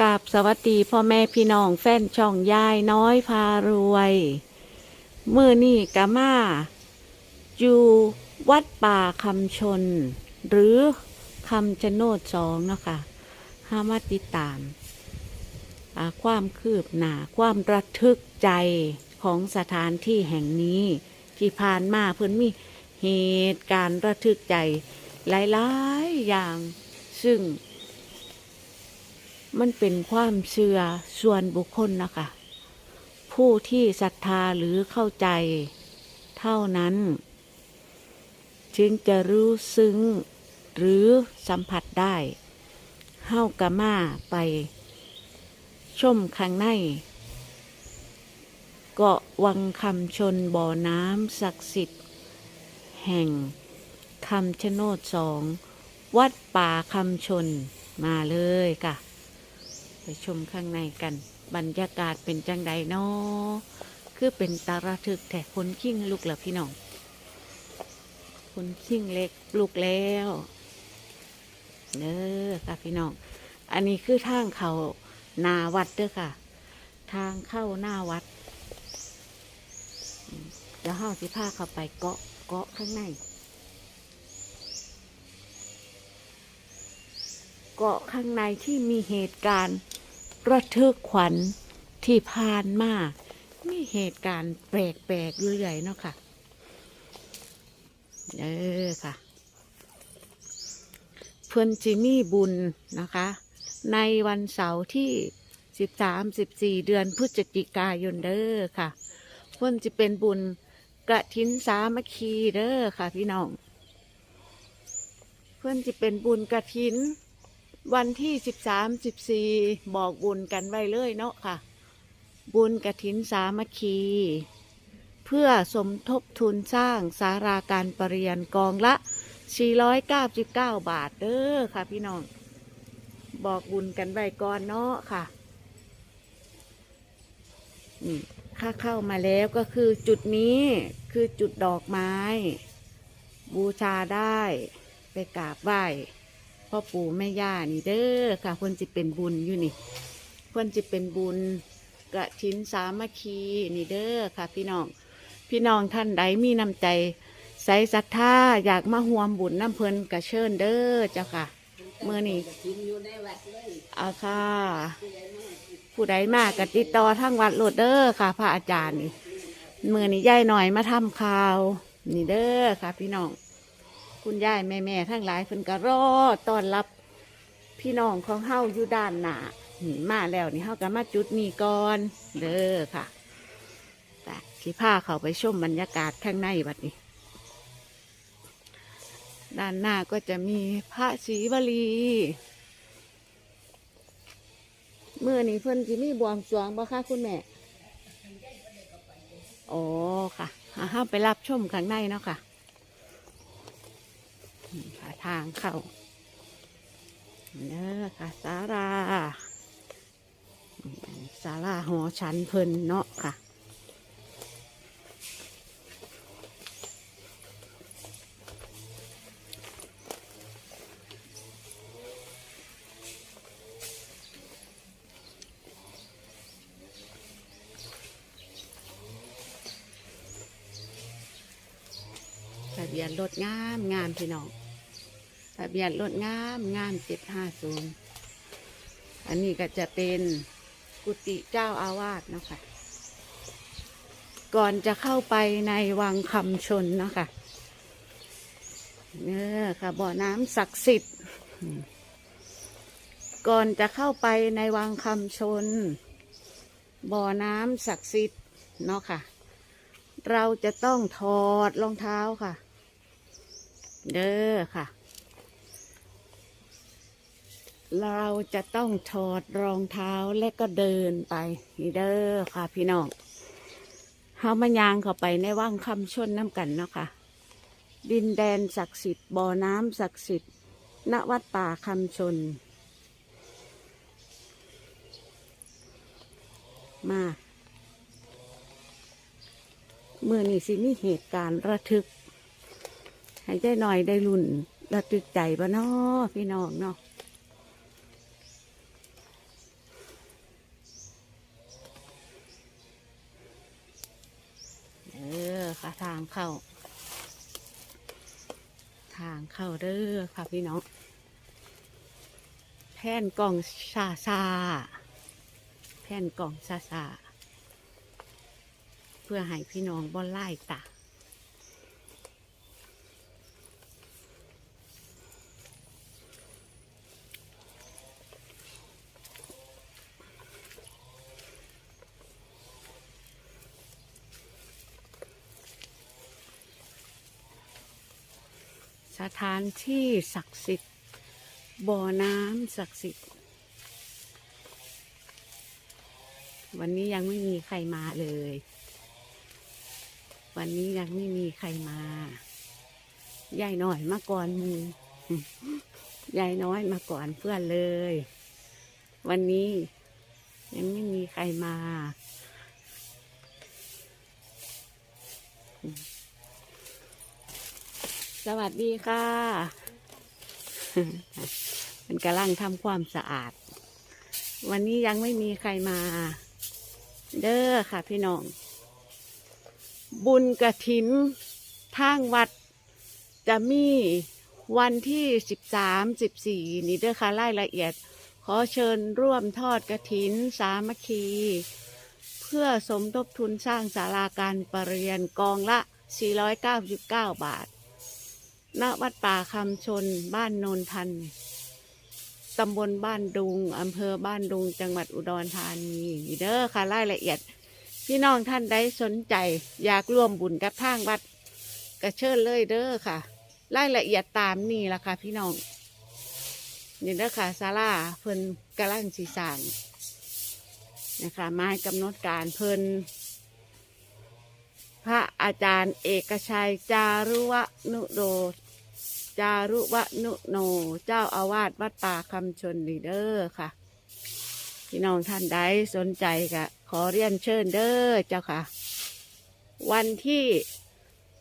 กราบสวัสดีพ่อแม่พี่น้องแฟนช่องยายน้อยพารวยเมื่อนี่กะมาอยู่วัดป่าคำชน หรือคำชะโนดสองเนาะค่ะห้ามาติดตาม ความคืบหน้าความระทึกใจของสถานที่แห่งนี้ ที่ผ่านมาเพิ่อนมีเหตุการณ์ระทึกใจหลายๆอย่างซึ่ง มันเป็นความเชื่อส่วนบุคคลนะคะ ผู้ที่ศรัทธาหรือเข้าใจ เท่านั้น จึงจะรู้ซึ้งหรือสัมผัสได้เฮ้ากะมาไป ชมข้างใน เกาะวังคำชนบ่อน้ำศักดิ์สิทธิ์ แห่งคำชะโนดสอง วัดป่าคำชนมาเลยค่ะ ไปชมข้างในกัน บรรยากาศเป็นจังใดเนาะคือเป็นตาระทึกแต่คนขิ้งลูกเหรอพี่น้องคนขิ้งเล็กลูกแล้วเด้อค่ะพี่น้อง อันนี้คือทางเขานาวัดเด้อค่ะ ทางเข้าหน้าวัดอืมเดี๋ยวห้าสิพาเข้าไปเกาะเกาะข้างใน เกาะข้างในที่มีเหตุการณ์ ระทึกขวัญที่ผ่านมามีเหตุการณ์แปลกๆอยู่เรื่อยเนาะค่ะ เออค่ะ เพื่อนจิมี่บุญนะคะ ในวันเสาร์ที่13 14เดือนพฤศจิกายนเด้อค่ะ เพื่อนจะเป็นบุญกระถินสามัคคีเด้อค่ะพี่น้อง เพื่อนจะเป็นบุญกระถิน วันที่สิบสามสิบสี่บอกบุญกันไว้เลยเนาะค่ะ บุญกระถินสามัคคี เพื่อสมทบทุนสร้างสาราการประเรียนกองละ 499 บาทเด้อค่ะพี่น้อง บอกบุญกันไว้ก่อนเนาะค่ะนี่ค่าเข้ามาแล้วก็คือจุดนี้คือจุดดอกไม้ บูชาได้ไปกราบไหว้ พ่อปู่แม่ย่านี่เด้อค่ะเพิ่นจะเป็นบุญอยู่นี่เพิ่นจะเป็นบุญกระถินสามัคคีนี่เด้อค่ะ พี่น้องพี่น้องท่านใดมีน้ำใจใส่ศรัทธาอยากมาห่วมบุญน้ำเพลินกระเชิญเด้อเจ้าค่ะเมื่อนี้เอาค่ะ ผู้ใดมากกติดต่อทางวัดโหลดเด้อค่ะ พระอาจารย์นี่เมื่อนี้ย่ายหน่อยมาทำข่าว นี่เด้อค่ะ พี่น้อง คุณยายแม่แม่ๆทั้งหลายเพิ่นก็รอต้อนรับพี่น้องของเฮาอยู่ด้านหน้านี่มาแล้วนี่เฮาก็มาจุดนี้ก่อนเด้อค่ะแต่สิพาเขาไปชมบรรยากาศข้างในบัดนี้ ด้านหน้าก็จะมีพระศรีวลีเมื่อนี้เพิ่นสิมีบวงสรวงบ่คะคุณแม่อ๋อค่ะเอาเฮาไปรับชมข้างในเนาะค่ะ ทางเข้าเด้อค่ะสาราสาราหอชั้นเพิ่นเนาะค่ะทะเบียนรถงามงามพี่น้อง เบียนรถงามงามเจ็ดห้าศูนย์อันนี้ก็จะเป็นกุฏิเจ้าอาวาสเนาะคะ ก่อนจะเข้าไปในวังคำชนเนาะคะเนี่ยค่ะบ่อน้ำศักดิ์สิทธิ์ ก่อนจะเข้าไปในวังคำชน บ่อน้ำศักดิ์สิทธิ์เนาะค่ะ เราจะต้องถอดรองเท้าค่ะ เด้อค่ะ เราจะต้องถอดรองเท้าและก็เดินไปนี่เด้อค่ะ พี่น้องเฮามายางเข้าไปในว่างคำชนน้ำกันเนาะค่ะ ดินแดนศักดิ์สิทธิ์บ่อน้ำศักดิ์สิทธิ์ณวัดป่าคำชน มาเมื่อนี้สิมีเหตุการณ์ระทึก ให้ได้หน่อยได้รุ่นระทึกใจบ่เนาะพี่น้องเนาะาง เข้า ทางเข้าเด้อค่ะพี่น้อง แผ่นกล่องซาซาแผ่นกล่องซาซาเพื่อให้พี่น้องบ่ไล่ตา สถานที่ศักดิ์สิทธิ์ บ่อน้ำศักดิ์สิทธิ์ วันนี้ยังไม่มีใครมาเลย วันนี้ยังไม่มีใครมายายน้อยมาก่อนมูยายน้อยมาก่อนเพื่อนเลย วันนี้ยังไม่มีใครมา สวัสดีค่ะมันกำลังทำความสะอาด วันนี้ยังไม่มีใครมา เด้อค่ะพี่น้อง บุญกระถินทางวัด จะมีวันที่สิบสามสิบสี่นี่เด้อค่ะรายละเอียด ขอเชิญร่วมทอดกระถินสามัคคี เพื่อสมทบทุนสร้างศาลาการประเรียนกองละ 499 บาท ณวัดป่าคำชน บ้านโนนทันตำบลบ้านดุงอำเภอบ้านดุง จังหวัดอุดรธานีนี่เด้อค่ะรายละเอียด พี่น้องท่านใดสนใจ อยากร่วมบุญกับทางวัดก็เชิญเลยเด้อค่ะ รายละเอียดตามนี่ละค่ะ พี่น้องนี่เด้อค่ะศาลาเพิ่นกำลังสีสางนะคะไม้กำหนดการเพิ่นพระอาจารย์เอกชัยจารุวนุโด จารุวนุโน เจ้าอาวาสวัดป่าคำชนนีเดอร์ค่ะ พี่น้องท่านใดสนใจก็ขอเรียนเชิญเด้อเจ้าค่ะ วันที่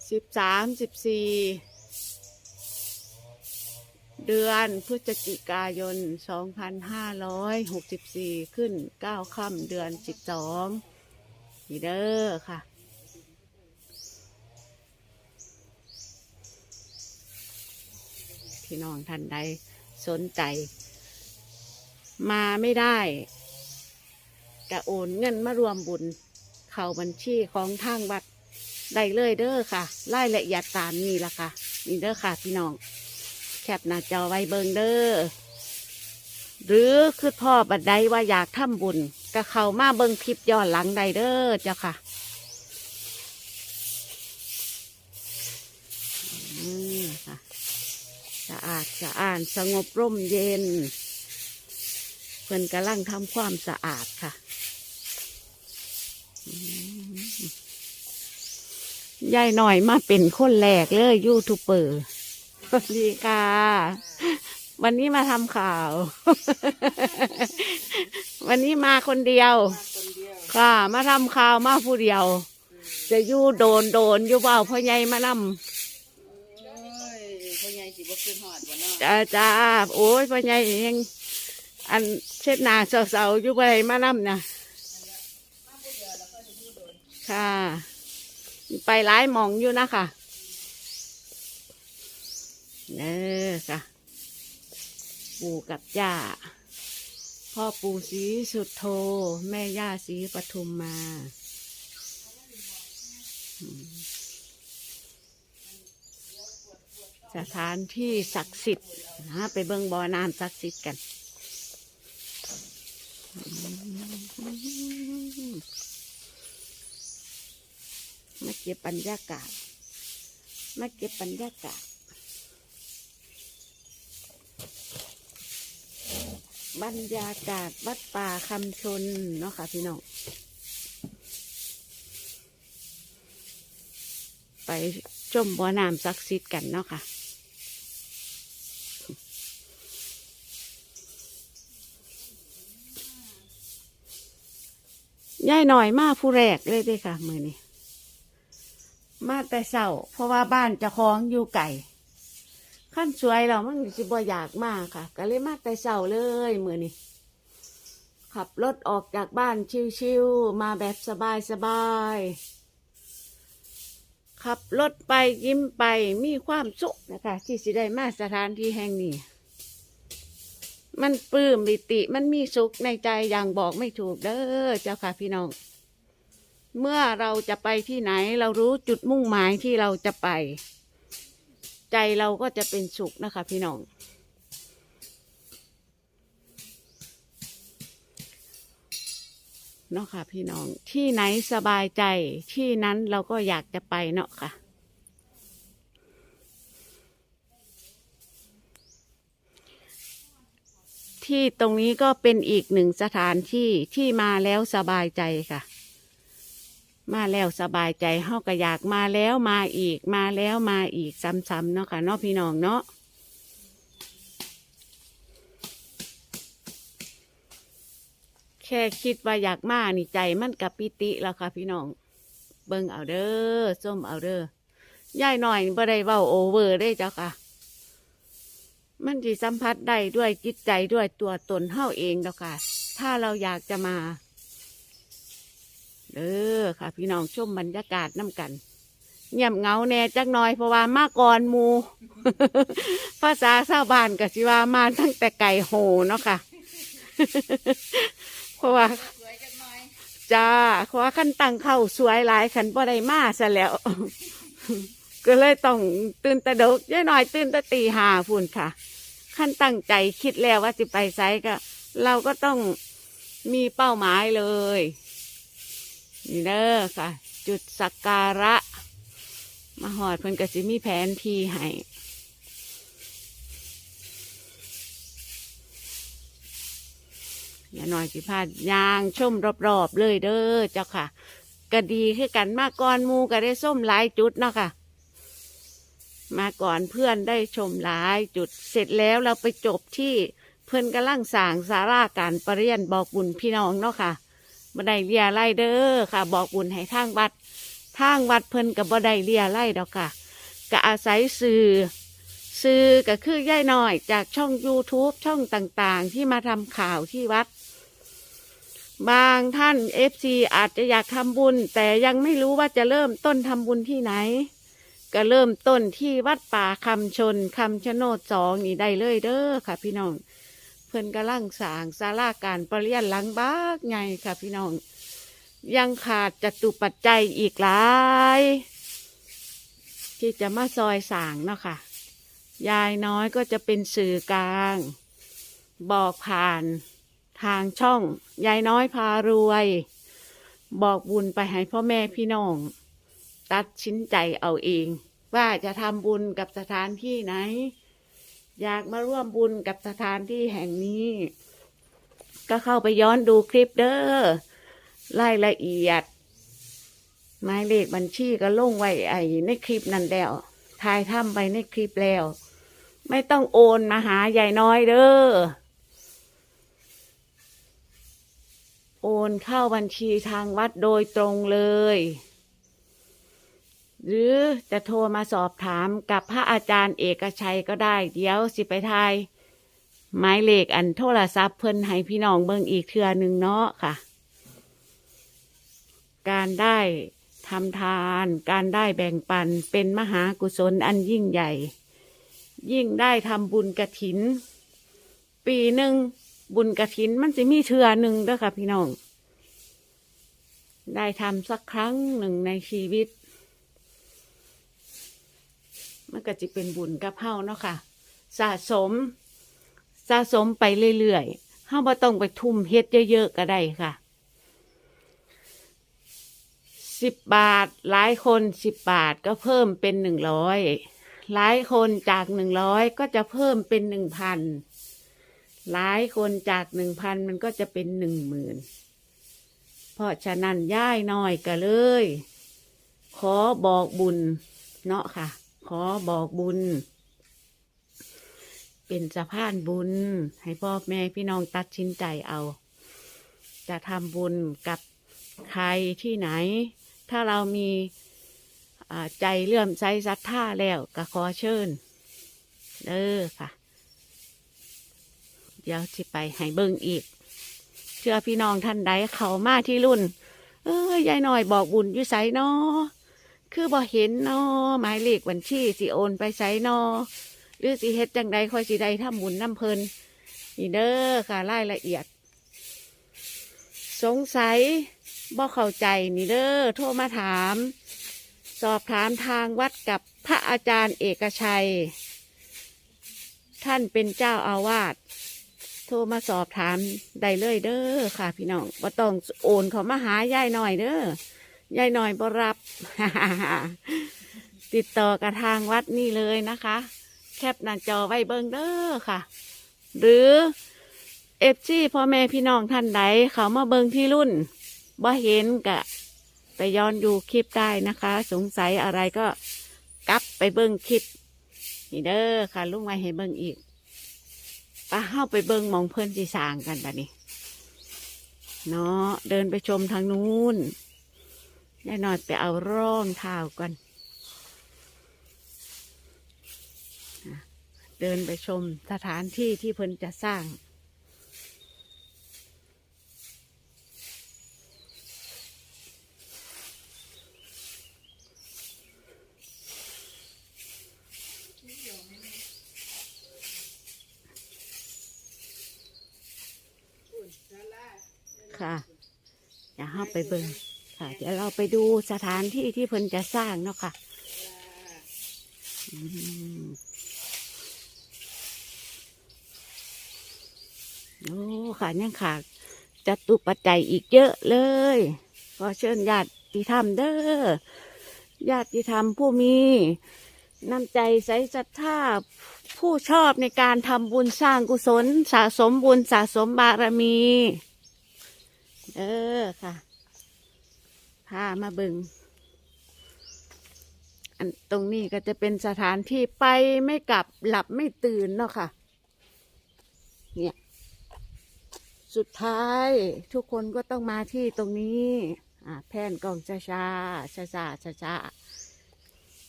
สิบสามสิบสี่เดือนพฤศจิกายน 2564 ขึ้น 9 ค่ำเดือน 12นีเดอร์ค่ะ พี่น้องท่านใดสนใจ มาไม่ได้กะโอนเงินมารวมบุญ เข้าบัญชีของทางวัดได้เลยเด้อค่ะรายละเอียดตามนี้ละค่ะนี่เด้อค่ะ พี่น้องแคปหน้าจอไว้เบิงเด้อหรือคือพ่อบัดใดว่าอยากทำบุญก็เข้ามาเบิงคลิปย้อนหลังได้เด้อเจ้าค่ะอืมค่ะะอาดสะอาดสงบร่มเย็นเพิ่อนกำลังทำความสะอาดค่ะ ยายหน่อยมาเป็นคนแรกเลยยูทูบเบอร์สวัสดีค่ะวันนี้มาทำข่าว วันนี้มาคนเดียว ค่ะ มาทำข่าวมาผู้เดียว จะยู่โดนโดนยู่เบาพ่อใหญ่มานำ โอ้ยพ่อใหญ่สิ บ่ขึ้นฮอดบ่เนาะจ้าจ้าโอ้ยพ่อใหญ่ยังอันเช็ดหนาเสาๆอยู่บ่ไปมานำนะค่ะ ไปหลายหมองอยู่นะค่ะเออค่ะ ปู่กับย่า พ่อปู่ศรีสุดโท แม่ย่าศรีปทุมมา อืม สถานที่ศักดิ์สิทธิ์นะไปเบิ่งบ่อน้ำศักดิ์สิทธิ์กันมมาเก็บบรรยากาศมาเก็บบรรยากาศบรรยากาศวัดป่าคำชนเนาะค่ะพี่น้องไปชมบ่อน้ำศักดิ์สิทธิ์กันเนาะค่ะ ยายหน่อยมาผู้แรกเลยเด้ค่ะ มือนี้มาแต่เศร้า เพราะว่าบ้านจะคล้องอยู่ไก่ขั้นสวยเรามันสิบ่อยากมากค่ะ ก็เลยมาแต่เศร้าเลยมือนี้ขับรถออกจากบ้านชิวๆมาแบบสบายๆขับรถไปยิ้มไปมีความสุขนะคะ ที่สิได้มาสถานที่แห่งนี้ มันปลื้มปิติมันมีสุขในใจอย่างบอกไม่ถูกเด้อเจ้าค่ะพี่น้อง เมื่อเราจะไปที่ไหนเรารู้จุดมุ่งหมายที่เราจะไป ใจเราก็จะเป็นสุขนะคะ พี่น้อง เนาะค่ะพี่น้องที่ไหนสบายใจที่นั้นเราก็อยากจะไปเนาะค่ะ ที่ตรงนี้ก็เป็นอีกหนึ่งสถานที่ที่มาแล้วสบายใจค่ะ มาแล้วสบายใจเฮาก็อยากมาแล้วมาอีกมาแล้วมาอีกซ้ำๆเนาะค่ะเนาะพี่น้องเนาะแค่คิดว่าอยากมานี่ใจมันกับปิติแล้วค่ะพี่น้อง เบิ่งเอาเด้อส้มเอาเด้อย่ายหน่อยบ่ได้เว้าโอเวอร์ได้เจ้าค่ะ มันสิสัมผัสได้ด้วยจิตใจด้วยตัวตนเฮาเองแล้วค่ะ ถ้าเราอยากจะมาเด้อค่ะ พี่น้องชมบรรยากาศน้ำกันเงียบเงาแน่จักน่อยเพราะว่ามาก่อนมู ภาษาชาวบ้านก็สิว่ามาตั้งแต่ไก่โหเนาะค่ะ เพราะว่าจ้าเพราะว่าขั้นตังเข้าสวยหลายขันบ่ได้มาซะแล้ว ก็เลยต้องตื่นแตะดกย่ายหน่อยตื่นแตะตีหาพุ่นค่ะ ขั้นตั้งใจคิดแล้วว่าจะไปไซก็ เราก็ต้องมีเป้าหมายเลย นี่เด้อค่ะ จุดสักการะ มาหอดเพิ่นก็สิมีแผนที่ให้อย่าหน่อยสิพาดยางชมรอบๆเลยเด้อเจ้าค่ะ ก็ดีคือกันมาก่อนมูก็ได้ส้มหลายจุดเนาะค่ะ มาก่อนเพื่อนได้ชมหลายจุดเสร็จแล้วเราไปจบที่เพื่อนกำลังสั่งสาราการประเรียนบอกบุญพี่น้องเนาะค่ะบันไดเรียไล่เด้อค่ะ บอกบุญให้ทางวัดทางวัดเพิ่นกับบันไดเรียไล่ดอกค่ะก็อาศัยสื่อสื่อก็คือย่ายน้อยจากช่อง YouTube ช่องต่างๆ ที่มาทำข่าวที่วัด บางท่านเอฟซีอาจจะอยากทำบุญ แต่ยังไม่รู้ว่าจะเริ่มต้นทำบุญที่ไหน ก็เริ่มต้นที่วัดป่าคำชนคำชะโนดสองนี่ได้เลยเด้อค่ะ พี่น้อง เพิ่นกำลังสางศาลาการประเรียนหลังบ้ากไงค่ะ พี่น้อง ยังขาดจตุปัจจัยอีกหลาย ที่จะมาซอยสางเนาะค่ะ ยายน้อยก็จะเป็นสื่อกลาง บอกผ่านทางช่อง ยายน้อยพารวย บอกบุญไปให้พ่อแม่พี่น้อง ตัดสินใจเอาเอง ว่าจะทำบุญกับสถานที่ไหน อยากมาร่วมบุญกับสถานที่แห่งนี้ ก็เข้าไปย้อนดูคลิปเด้อรายละเอียดหมายเลขบัญชีก็ลงไว้ไอ้ในคลิปนั่นแล้วถ่ายทำไปในคลิปแล้ว ไม่ต้องโอนมาหายายน้อยเด้อโอนเข้าบัญชีทางวัดโดยตรงเลย หรือจะโทรมาสอบถามกับพระอาจารย์เอกชัยก็ได้ เดี๋ยวสิไปทายหมายเลขอันโทรศัพท์เพิ่นให้พี่น้องเบิ่งอีกเทือหนึ่งเนาะค่ะ การได้ทำทาน การได้แบ่งปันเป็นมหากุศลอันยิ่งใหญ่ ยิ่งได้ทำบุญกระถิน ปีหนึ่งบุญกระถินมันจะมีเทือหนึ่งเด้อค่ะพี่น้อง ได้ทำสักครั้งหนึ่งในชีวิต มันก็จะเป็นบุญกับเฮาเนาะค่ะ สะสม สะสมไปเรื่อยๆเฮาบ่ต้องไปทุ่มเฮ็ดเยอะๆก็ได้ค่ะสิบบาท หลายคนสิบบาทก็เพิ่มเป็นหนึ่งร้อยหลายคนจากหนึ่งร้อยก็จะเพิ่มเป็นหนึ่งพันหลายคนจากหนึ่งพันมันก็จะเป็นหนึ่งหมื่นเพราะฉะนั้นย่ายน้อยก็เลย ขอบอกบุญเนาะค่ะ ขอบอกบุญ เป็นสะพานบุญ ให้พ่อแม่พี่น้องตัดสินใจเอา จะทำบุญกับใครที่ไหน ถ้าเรามีใจเลื่อมใสศรัทธาแล้วก็ขอเชิญเด้อค่ะ เดี๋ยวสิไปให้เบิ่งอีก เชื่อพี่น้องท่านใดเขามาที่รุ่น เอ้ยยายหน่อยบอกบุญอยู่ไสเนาะ คือบ่เห็นเนาะหมายเลขบัญชีสิโอนไปใช้นอหรือสิเฮ็ดจังใดค่อยสิได้ทำบุญน้ำเพลินนี่เด้อค่ะรายละเอียด สงสัยบ่เข้าใจนี่เด้อโทรมาถาม สอบถามทางวัดกับพระอาจารย์เอกชัย ท่านเป็นเจ้าอาวาสโทรมาสอบถามได้เลยเด้อค่ะพี่น้องบ่ต้องโอนเขามาหายายหน่อยเด้อ ยายหน่อยบรับ ติดต่อกับทางวัดนี่เลยนะคะ แคปหน้าจอไว้เบิ่งเด้อค่ะ หรือเอฟซีพ่อแม่พี่น้องท่านใดเขามาเบิ่งที่รุ่นบ่เห็นกะ ไปย้อนดูคลิปได้นะคะ สงสัยอะไรก็กลับไปเบิ่งคลิป นี่เด้อค่ะลุงไว้ให้เบิ่งอีกป้าเข้าไปเบิ่งมองเพื่อนสีสางกันบัดนี้ เนาะเดินไปชมทางนู้น ยายหน่อยไปเอาร่องเท้าก่อน เดินไปชมสถานที่ที่เพิ่นจะสร้างค่ะ อย่าห้าไปเบิ่ง ค่ะ เดี๋ยวเราไปดูสถานที่ที่เพิ่นจะสร้างเนาะค่ะโอ้ค่ะยังค่ะจัตุปัจจัยอีกเยอะเลยก็เชิญญาติธรรมเด้อญาติธรรมผู้มีน้ำใจใสศรัทธาผู้ชอบในการทำบุญสร้างกุศล สะสมบุญสะสมบารมี เออค่ะ พามาเบิงอันตรงนี้ก็จะเป็นสถานที่ไปไม่กลับหลับไม่ตื่นเนาะค่ะ เนี่ย สุดท้ายทุกคนก็ต้องมาที่ตรงนี้อ่าแผ่นกล่องช้าช้าช้าช้าช้าช้า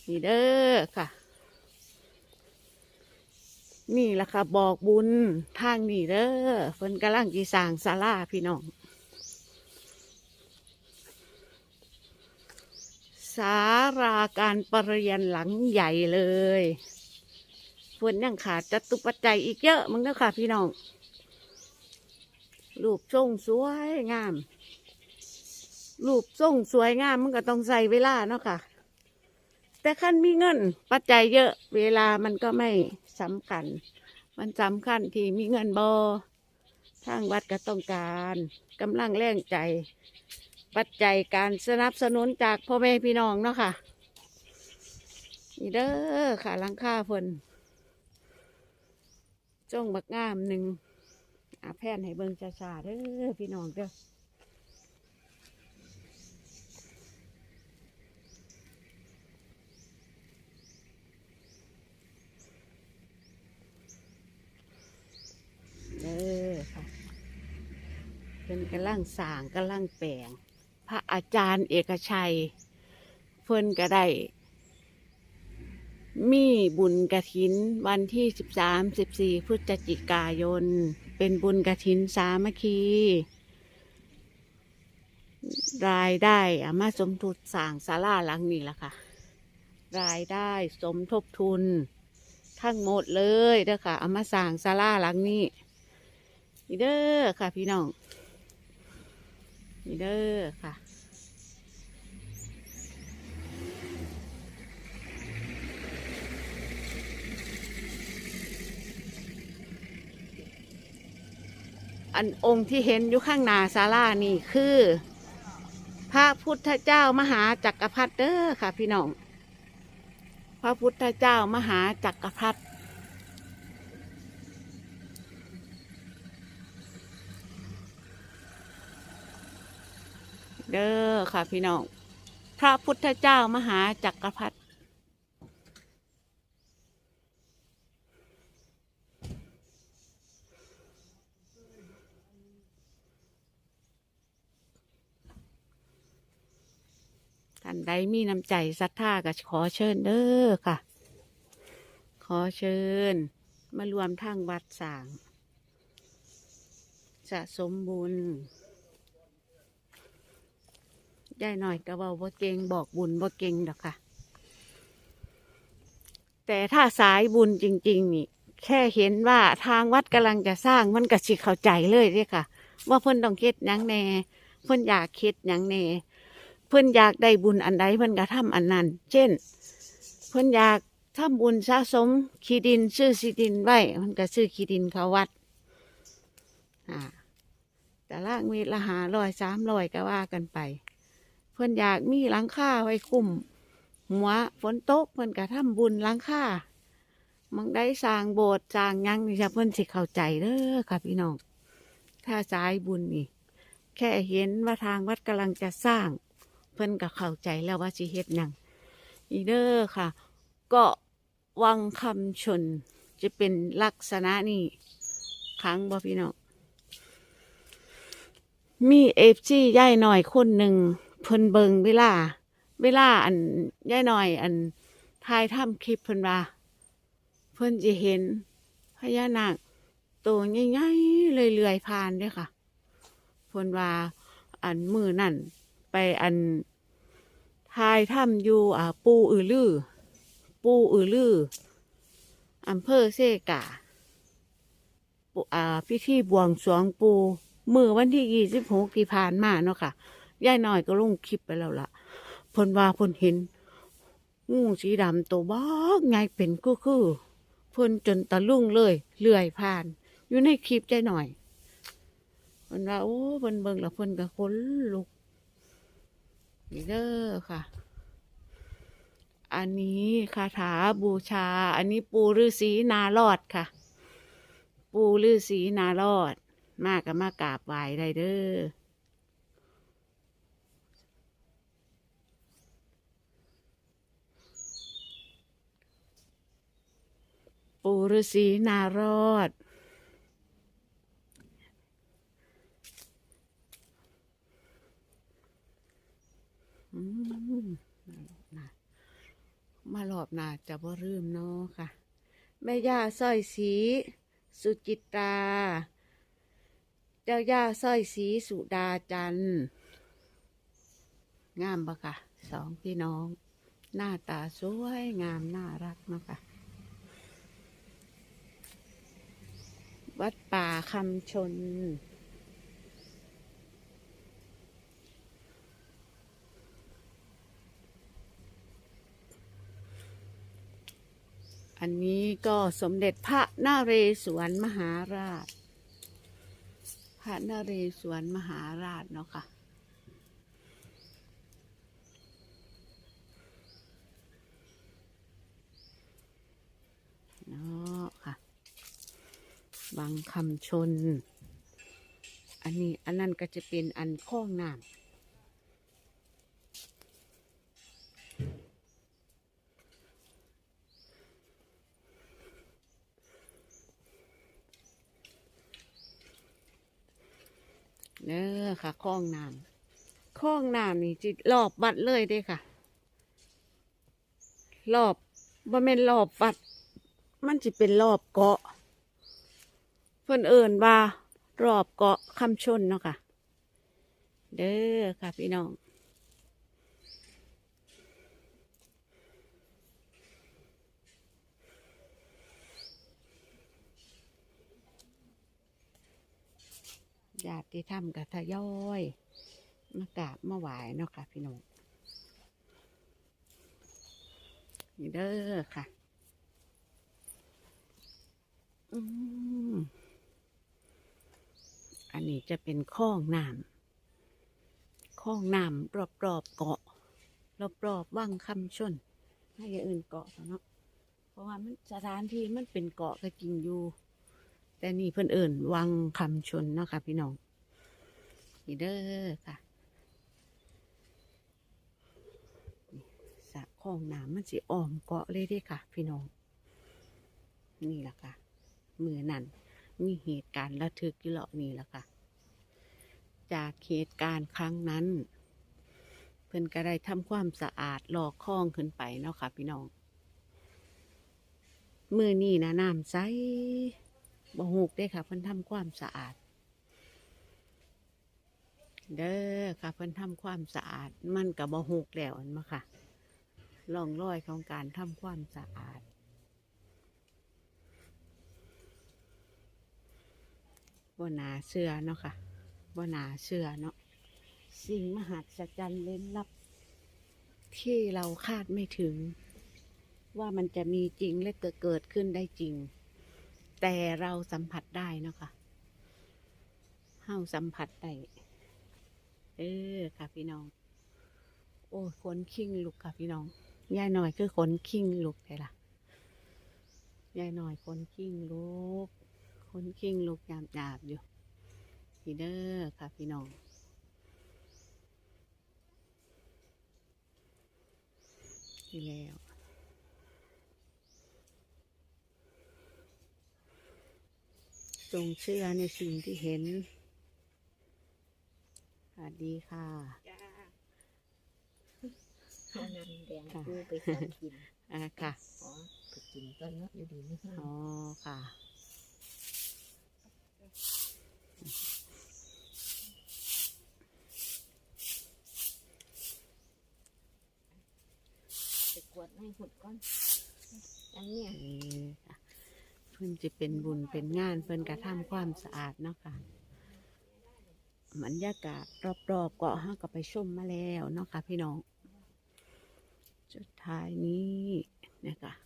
นี่เด้อค่ะ นี่แหละค่ะ บอกบุญทางนี่เด้อเพิ่นกำลังจีสางศาลาพี่น้อง สาราการประเรียนหลังใหญ่เลยเพิ่นยังขาดจตุปัจจัยอีกเยอะมึงเด้อค่ะพี่น้องรูปทรงสวยงาม รูปทรงสวยงามมันก็ต้องใส่เวลาเนาะค่ะ แต่ขั้นมีเงิน ปัจจัยเยอะ เวลามันก็ไม่สำคัญ มันสำคัญที่มีเงินบอทางวัดก็ต้องการกำลังแรงใจ ปัจจัยการสนับสนุนจากพ่อแม่พี่น้องเนาะค่ะ นี่เด้อค่ะลังคาเพิ่นจ้องบักงามหนึ่งอาแพนให้เบิ่งช้าๆเด้อพี่น้องเด้อเด้อค่ะเป็นกำลังสางกำลังแปลง พระอาจารย์เอกชัย เพิ่นก็ได้ มีบุญกระถินวันที่สิบสามสิบสี่พฤศจิกายน เป็นบุญกระถินสามัคคี รายได้อามาสมทุนสร้างศาลาหลังนี้ละค่ะ รายได้สมทบทุน ทั้งหมดเลยเด้อค่ะอามาสร้างศาลาหลังนี้นี่เด้อค่ะพี่น้อง นี่เด้อค่ะ อันองค์ที่เห็นอยู่ข้างหน้าศาลานี่คือ พระพุทธเจ้ามหาจักรพรรดิเด้อค่ะ พี่น้อง พระพุทธเจ้ามหาจักรพรรดิ เด้อค่ะพี่น้อง พระพุทธเจ้ามหาจักรพรรดิท่านใดมีน้ำใจศรัทธาก็ขอเชิญเด้อค่ะ ขอเชิญ มารวมทางวัดสางสะสมบุญ ยายหน่อยก็เว้าบ่เก่งบอกบุญบ่เก่งดอกค่ะ แต่ถ้าสายบุญจริง ๆ นี่ แค่เห็นว่าทางวัดกำลังจะสร้างมันก็สิเข้าใจเลยเด้ค่ะ ว่าเพิ่นต้องเฮ็ดหยังแน่เพิ่นอยากเฮ็ดหยังแน่เพิ่นอยากได้บุญอันใดเพิ่นก็ทำอันนั้น เช่น เพิ่นอยากทำบุญสะสมขีดินซื้อสิดินไว้เพิ่นก็ซื้อขีดินเขาวัดอ่าแต่ล่างเวทละหาร้อยสามร้อยก็ว่ากันไป เพิ่นอยากมีหลังคาไว้คุ้มหัวฝนตกเพิ่นก็ทำบุญหลังคามังได้สร้างโบสถ์สร้างหยังนี่จะเพิ่นสิเข้าใจเด้อค่ะพี่น้อง ถ้าสายบุญนี่ แค่เห็นว่าทางวัดกำลังจะสร้าง เพิ่นก็เข้าใจแล้วว่าสิเฮ็ดหยังอีเด้อค่ะ ก็วังคำชนจะเป็นลักษณะนี้ครั้งบ่พี่น้องมีเอฟซีย่ายหน่อยคนหนึ่ง เพิ่นเบิงเวลา เวลาอันย่ายหน่อยอันทายทำคลิปเพิ่นว่า เพิ่นจะเห็นพญานาคตัวใหญ่ๆเลื่อยๆผ่านเด้อค่ะเพิ่นว่า อันมือนั่นไปอันทายถ้ำอยู่อ่าปูอือลือ ปูอือลืออำเภอเซกาอ่าพิธีบวงสรวงปูมือวันที่ยี่สิบหกที่ผ่านมาเนาะค่ะ ยายน้อยก็ลงคลิปไปแล้วล่ะพ่นว่าพ่นเห็นงูสีดำตัวบ้อกไงเป็นก็คือพ่นจนตะลุ่งเลยเลื่อยผ่าน อยู่ในคลิปใจหน่อยพ่นว่าโอ้พ่นเบิ่งแล้วเพิ่นก็ขนลุกนี่เด้อค่ะ อันนี้คาถาบูชา อันนี้ปูฤาษีนารอดค่ะ ปูฤาษีนารอด มากกับมากราบไหว้ได้เด้อ ปูฤาษีนารอด มามารอบนาจะบ่ลืมเนาะค่ะ แม่ย่าสร้อยสี สุจิตรา เจ้าย่าสร้อยสีสุดาจันทร์งามปะค่ะ สองพี่น้อง หน้าตาสวยงามน่ารักเนาะค่ะ วัดป่าคำชน อันนี้ก็สมเด็จพระนาเรศวรมหาราช พระนาเรศวรมหาราชเนาะค่ะเนาะค่ะ วังคำชน อันนี้อันนั้นก็จะเป็นอันข้องน้ำเด้อค่ะข้องน้ำข้องน้ำนี่จิรอบวัดเลยด้ค่ะ รอบบ่แม่นรอบวัด มันจะเป็นรอบเกาะ เพิ่นเอิญว่ารอบเกาะคำชนเนาะค่ะ เด้อค่ะพี่น้องญาติธรรมกับทยอย มากราบมาไหวเนาะค่ะ พี่น้องนี่เด้อค่ะ อืม อันนี้จะเป็นคลองน้ำคลองน้ำรอบๆเกาะ รอบๆว่างคำชนให้อย่างอื่นเกาะเนาะเพราะว่ามันสถานที่มันเป็นเกาะก็จริงอยู่ แต่นี่เพิ่อนเอิ่นวังคำชนเนาะค่ะพี่น้องนี่เด้อค่ะสะคลองน้ำมันสิอ้อมเกาะเลยเด้ค่ะ พี่น้อง นี่แหละค่ะ มือนั่น มีเหตุการณ์ระทึกอยู่เหล่านี้แหละค่ะ จากเหตุการณ์ครั้งนั้น เพิ่นก็ได้ทำความสะอาดหลอกคลองขึ้นไปเนาะค่ะ พี่น้องมือนี่นะน้ำใสบ่หูกได้ค่ะเพิ่นทำความสะอาด เด้อค่ะเพิ่นทำความสะอาด มันกับบ่หกแล้วอันมาค่ะล่องรอยของการทำความสะอาด บ่นาเชื่อเนาะค่ะบ่นาเชื่อเนาะสิ่งมหัศจรรย์เล่นลับ ที่เราคาดไม่ถึง ว่ามันจะมีจริงและเกิดขึ้นได้จริง แต่เราสัมผัสได้เนาะค่ะเฮาสัมผัสได้เออค่ะพี่น้อง โอ้ขนคิงลุกค่ะพี่น้องยายหน่อยคือขนคิงลุกไงล่ะยายหน่อยขนคิงลุก ขนคิงลุกหยาบหยาบๆอยู่พี่เด้อค่ะพี่น้องที่แล้วจงเชื่อในสิ่งที่เห็นสวัสดีค่ะจ้าข้าวน้ำแดงกูไปสอนกินอ่าค่ะ อ๋อไปกินต้นเนาะอยู่ดีไม่ห้าอ๋อค่ะ ไปกวดให้หุดก่อนอันนี้เออค่ะเพิ่นจะเป็นบุญเป็นงานเพิ่นกระทำความสะอาดเนาะค่ะบรรยากาศรอบๆเกาะห้าก็ไปชมมาแล้วเนาะค่ะพี่น้องจุดท้ายนี้นะคะ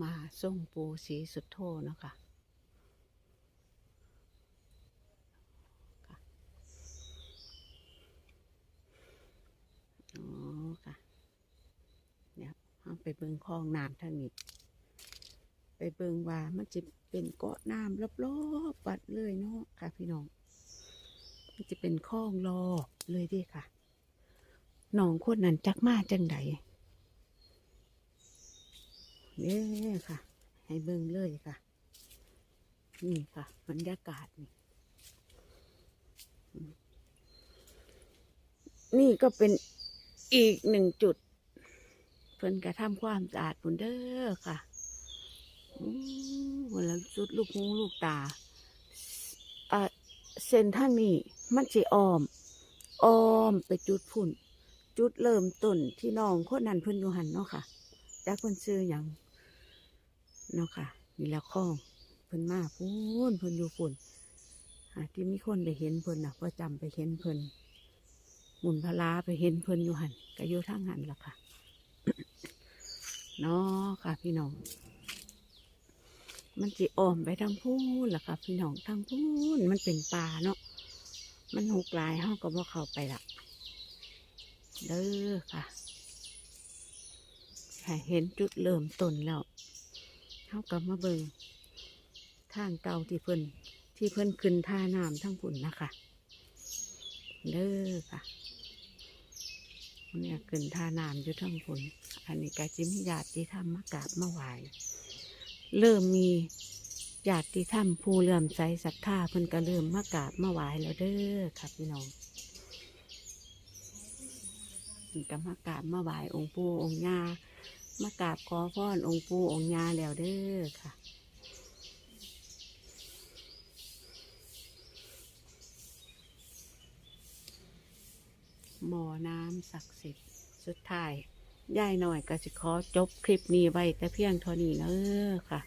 มาส่งปูสีสุดโทเนาะค่ะอ๋อค่ะเดี๋ยวเอาไปเบิงคลองน้ำทางนี้ ไปเบิงว่ามันจะเป็นเกาะน้ำรอบๆปัดเลยเนาะค่ะ พี่น้อง มันจะเป็นคลองรอบเลยดิค่ะ น้องคนนั้นจักมาจังได เนี่ยค่ะ ให้เบิงเลยค่ะ นี่ค่ะบรรยากาศนี่นี่ก็เป็นอีกหนึ่งจุด เพิ่นกระทำความสะอาดปุ่นเด้อค่ะวันละจุดลูกหูลูกตาอะเส้นท่างนี้มันสิอ้อม ออมไปจุดพุ่น จุดเริ่มต้นที่น้องคนนั้นเพิ่นอยู่หันเนาะค่ะจากเพิ่นซื้อหยัง เนาะค่ะ นี่ละข้องเพิ่นมาพูนเพิ่นอยู่พุ่นที่มีคนไปเห็นเพิ่นน่ะประจำไปเห็นเพิ่นหมุนพลาไปเห็นเพิ่นอยู่หันก็อยู่ทางหันละค่ะเนาะค่ะพี่น้อง มันจิอ้อมไปทางพูนล่ะค่ะ พี่น้องทางพูนมันเป็นป่าเนาะมันหกลายเฮาก็บ่เข้าไปละเด้อค่ะให้เห็นจุดเริ่มต้นแล้ว เฮาก็มาเบิงทางเก่าที่เพิ่นที่เพิ่นขึ้นท่าน้ำทั้งพุ่นนะคะเด้อค่ะเนี่ยขึ้นท่าน้ำอยู่ทั้งพุ่นอันนี้ก็จิมญาติธรรมมากราบมาไหวเริ่มมีญาติธรรมผู้เลื่อมใสศรัทธาเพิ่นก็เริ่มมากราบมาไหวแล้วเด้อค่ะพี่น้องเพิ่นก็มากราบมาไหวองค์ปู่องค์ย่า มากราบขอพรองค์ปู่องค์ยาแล้วเด้อค่ะ หมอน้ำศักดิ์สิทธิ์สุดท้ายย่ายหน่อยก็สิขอจบคลิปนี้ไว้แต่เพียงเท่านี้เนอค่ะ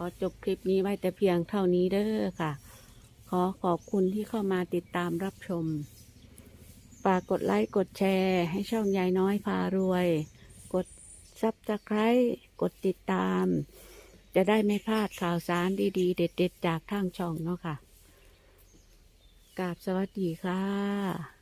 ขอจบคลิปนี้ไว้แต่เพียงเท่านี้เด้อค่ะ ขอขอบคุณที่เข้ามาติดตามรับชม ฝากกดไลค์กดแชร์ให้ช่องยายน้อยพารวย กดซับสไครต์กดติดตาม จะได้ไม่พลาดข่าวสารดีๆ เด็ด ๆ จากทางช่องเนาะค่ะกราบสวัสดีค่ะ